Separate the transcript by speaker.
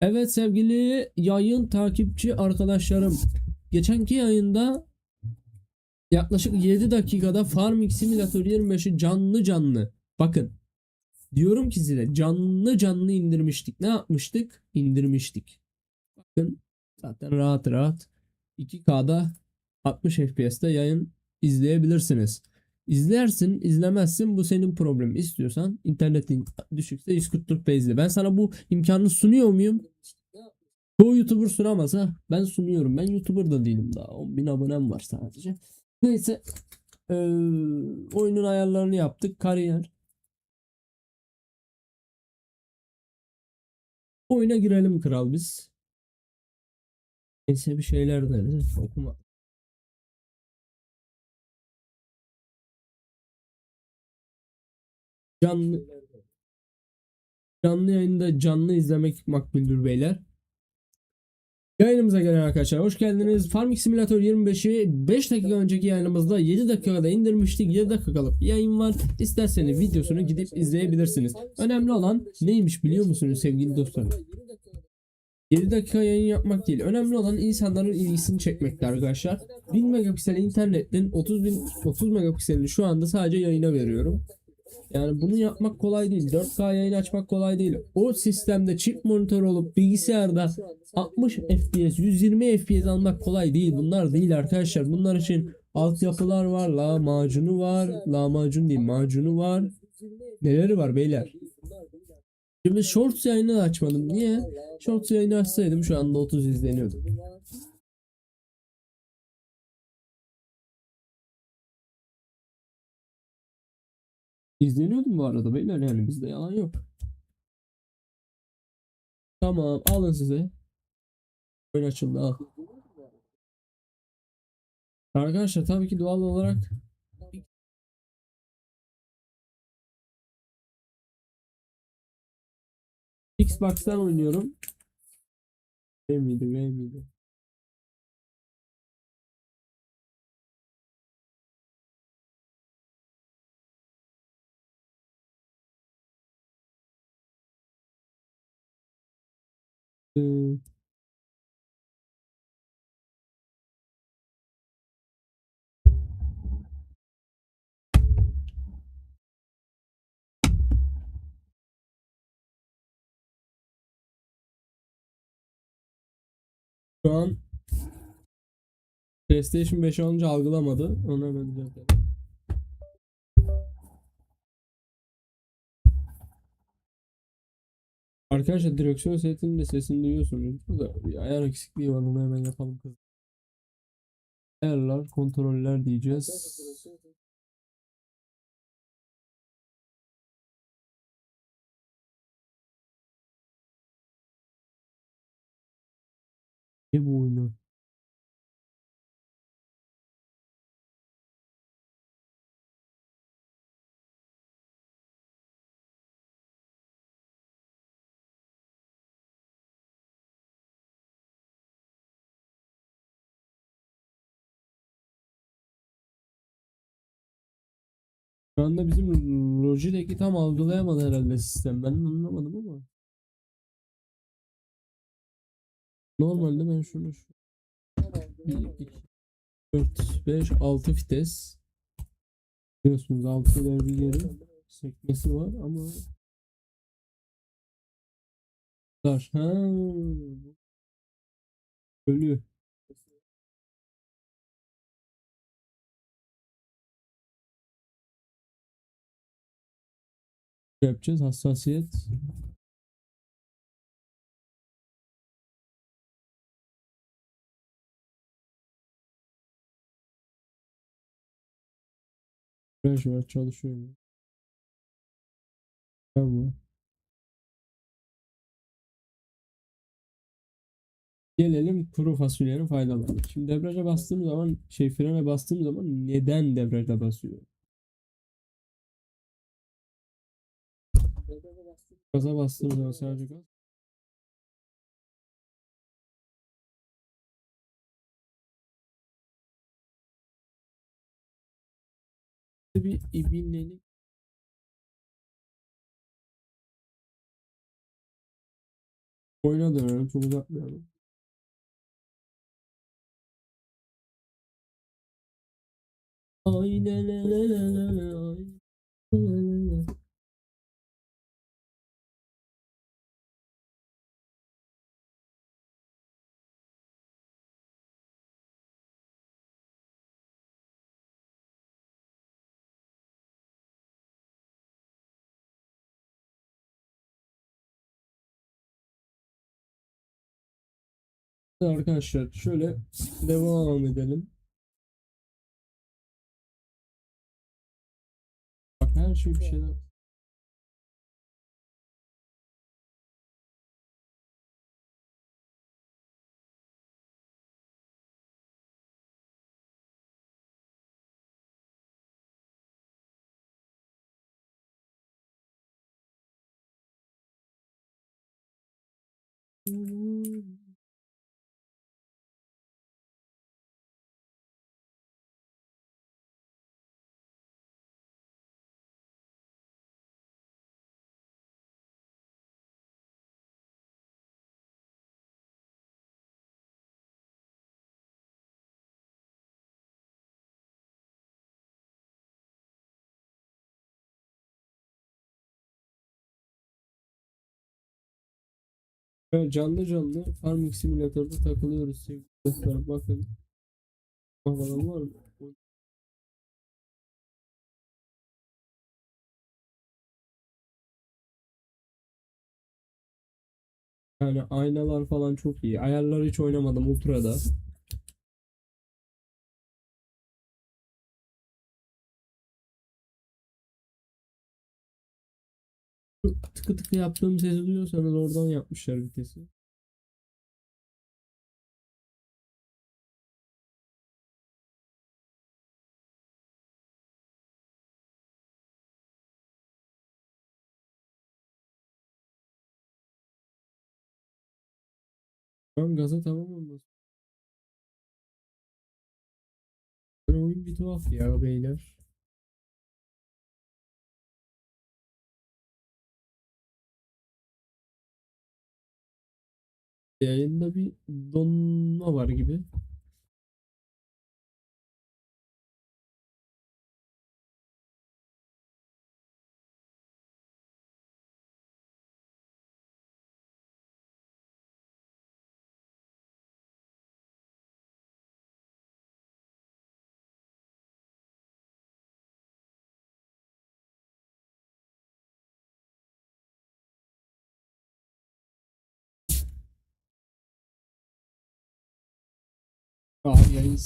Speaker 1: Evet sevgili yayın takipçi arkadaşlarım. Geçenki yayında yaklaşık 7 dakikada Farming Simulator 25'i canlı canlı. Bakın diyorum ki size canlı canlı indirmiştik. Ne yapmıştık? İndirmiştik. Bakın zaten rahat rahat 2K'da 60 FPS'te yayın izleyebilirsiniz. İzlersin, izlemezsin bu senin problemin. İstiyorsan internetin düşükse 140p izle. Ben sana bu imkanı sunuyor muyum? Çoğu YouTuber sunamasa ben sunuyorum. Ben YouTuber da değilim daha. 10.000 abonem var sadece. Neyse. eee, oyunun ayarlarını yaptık. Kariyer. Oyuna girelim kral biz. Neyse bir şeyler deriz. Okuma. Canlı canlı yayında canlı izlemek makbuldür beyler. Yayınımıza gelen arkadaşlar hoş geldiniz. Farming Simulator 25'i 5 dakika önceki yayınımızda 7 dakikada indirmiştik. 7 dakikalık bir yayın var. İsterseniz videosunu gidip izleyebilirsiniz. Önemli olan neymiş biliyor musunuz sevgili dostlarım? 7 dakika yayın yapmak değil. Önemli olan insanların ilgisini çekmekti arkadaşlar. 1000 megapiksel internetin 30 bin 30 megapikselini şu anda sadece yayına veriyorum. Yani bunu yapmak kolay değil. 4K yayın açmak kolay değil. O sistemde çift monitör olup bilgisayarda 60 FPS, 120 FPS almak kolay değil. Bunlar değil arkadaşlar. Bunlar için altyapılar var. Lahmacunu var. Lahmacun değil macunu var. Neleri var beyler? Şimdi Shorts yayını da açmadım. Niye? Shorts yayını açsaydım şu anda 30 izleniyordu. İzleniyordum bu arada beyler yani bizde yalan yok. Tamam alın size. Oyun açıldı al. Arkadaşlar tabii ki doğal olarak Xbox'tan oynuyorum. G miydi G miydi? Şu an PlayStation 5 olunca algılamadı. Onu hemen düzeltelim. Arkadaşlar direksiyon setinin sesini duyuyorsunuz. Burada bir ayar eksikliği var. Onu hemen yapalım. kız. Ayarlar, kontroller diyeceğiz. Ne bu Şu anda bizim Logitech'i tam algılayamadı herhalde sistem. Ben anlamadım ama. Normalde ben şunu şu 1, 2, 4, 5, 6 vites biliyorsunuz 6 ileri geri sekmesi var ama Dar. Ha. Ölü. Yapacağız hassasiyet var çalışıyor mu? Tamam. Gelelim kuru fasulyenin faydaları. Şimdi debriyaja bastığım zaman şey frene bastığım zaman neden debriyaja basıyor? Gaza bastığım zaman sadece gaz. Bir ibinlenik Oyuna dönelim çok uzatmayalım. Ay le le le le le Arkadaşlar şöyle devam edelim. Bak her şey bir şeyler. Canlı canlı Farming Simulator'da takılıyoruz sevgili dostlar. Bakın. Bakalım var mı? Yani aynalar falan çok iyi. Ayarları hiç oynamadım Ultra'da. Tıkı tıkı yaptığım sesi duyuyorsanız oradan yapmışlar vitesi. Ben gaza tamam olmaz. Böyle oyun bir tuhaf ya beyler. Yayında bir donma var gibi. Abi yayın